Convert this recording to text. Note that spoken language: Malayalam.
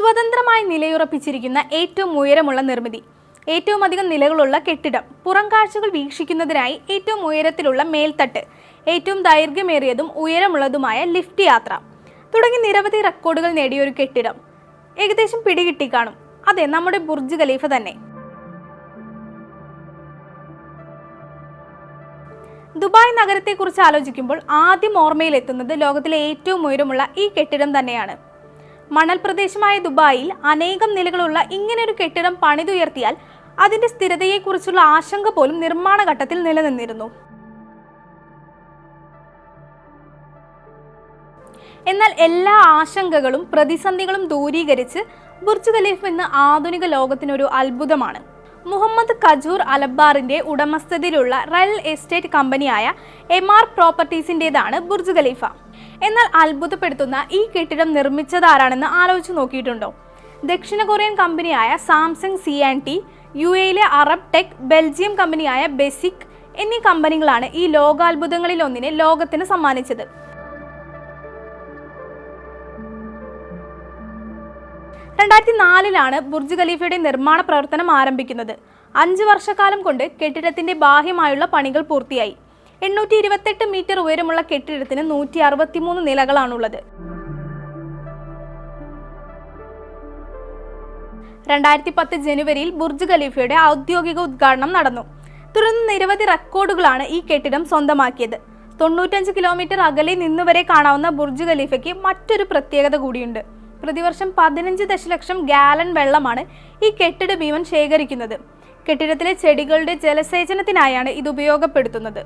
സ്വതന്ത്രമായി നിലയുറപ്പിച്ചിരിക്കുന്ന ഏറ്റവും ഉയരമുള്ള നിർമ്മിതി. ഏറ്റവും അധികം നിലകളുള്ള കെട്ടിടം. പുറം കാഴ്ചകൾ വീക്ഷിക്കുന്നതിനായി ഏറ്റവും ഉയരത്തിലുള്ള മേൽത്തട്ട്. ഏറ്റവും ദൈർഘ്യമേറിയതും ഉയരമുള്ളതുമായ ലിഫ്റ്റ് യാത്ര. തുടങ്ങി നിരവധി റെക്കോർഡുകൾ നേടിയ ഒരു കെട്ടിടം. ഏകദേശം പിടികിട്ടി കാണും. അതെ നമ്മുടെ ബുർജ് ഖലീഫ തന്നെ. ദുബായ് നഗരത്തെക്കുറിച്ച് ആലോചിക്കുമ്പോൾ ആദ്യം ഓർമ്മയിലെത്തുന്നത് ലോകത്തിലെ ഏറ്റവും ഉയരമുള്ള ഈ കെട്ടിടം തന്നെയാണ്. മണൽ പ്രദേശമായ ദുബായിൽ അനേകം നിലകളുള്ള ഇങ്ങനെയൊരു കെട്ടിടം പണിതുയർത്തിയാൽ അതിന്റെ സ്ഥിരതയെക്കുറിച്ചുള്ള ആശങ്ക പോലും നിർമ്മാണ ഘട്ടത്തിൽ നിലനിന്നിരുന്നു. എന്നാൽ എല്ലാ ആശങ്കകളും പ്രതിസന്ധികളും ദൂരീകരിച്ച് ബുർജ് ഖലീഫ് ഇന്ന് ആധുനിക ലോകത്തിനൊരു അത്ഭുതമാണ്. മുഹമ്മദ് ഖജൂർ അലബാറിന്റെ ഉടമസ്ഥതയിലുള്ള റയൽ എസ്റ്റേറ്റ് കമ്പനിയായ എം ആർ പ്രോപ്പർട്ടീസിന്റെതാണ് ബുർജ് ഖലീഫ. എന്നാൽ അത്ഭുതപ്പെടുത്തുന്ന ഈ കെട്ടിടം നിർമ്മിച്ചതാരാണെന്ന് ആലോചിച്ച് നോക്കിയിട്ടുണ്ടോ? ദക്ഷിണ കൊറിയൻ കമ്പനിയായ Samsung C and T U എയിലെ അറബ് ടെക് ബെൽജിയം കമ്പനിയായ ബെസിക് എന്നീ കമ്പനികളാണ് ഈ ലോകാത്ഭുതങ്ങളിൽ ഒന്നിനെ ലോകത്തിന് സമ്മാനിച്ചത്. രണ്ടായിരത്തി നാലിലാണ് ബുർജ് ഖലീഫയുടെ നിർമ്മാണ പ്രവർത്തനം ആരംഭിക്കുന്നത്. അഞ്ച് വർഷക്കാലം കൊണ്ട് കെട്ടിടത്തിന്റെ ബാഹ്യമായുള്ള പണികൾ പൂർത്തിയായി. എണ്ണൂറ്റി ഇരുപത്തെട്ട് മീറ്റർ ഉയരമുള്ള കെട്ടിടത്തിന് നൂറ്റി അറുപത്തിമൂന്ന് നിലകളാണുള്ളത്. രണ്ടായിരത്തി പത്ത് ജനുവരിയിൽ ബുർജ് ഖലീഫയുടെ ഔദ്യോഗിക ഉദ്ഘാടനം നടന്നു. തുടർന്ന് നിരവധി റെക്കോർഡുകളാണ് ഈ കെട്ടിടം സ്വന്തമാക്കിയത്. തൊണ്ണൂറ്റഞ്ച് കിലോമീറ്റർ അകലെ നിന്നുവരെ കാണാവുന്ന ബുർജ് ഖലീഫയ്ക്ക് മറ്റൊരു പ്രത്യേകത കൂടിയുണ്ട്. പ്രതിവർഷം പതിനഞ്ച് ദശലക്ഷം ഗാലൻ വെള്ളമാണ് ഈ കെട്ടിട ഭീമൻ ശേഖരിക്കുന്നത്. കെട്ടിടത്തിലെ ചെടികളുടെ ജലസേചനത്തിനായാണ് ഇത് ഉപയോഗപ്പെടുത്തുന്നത്.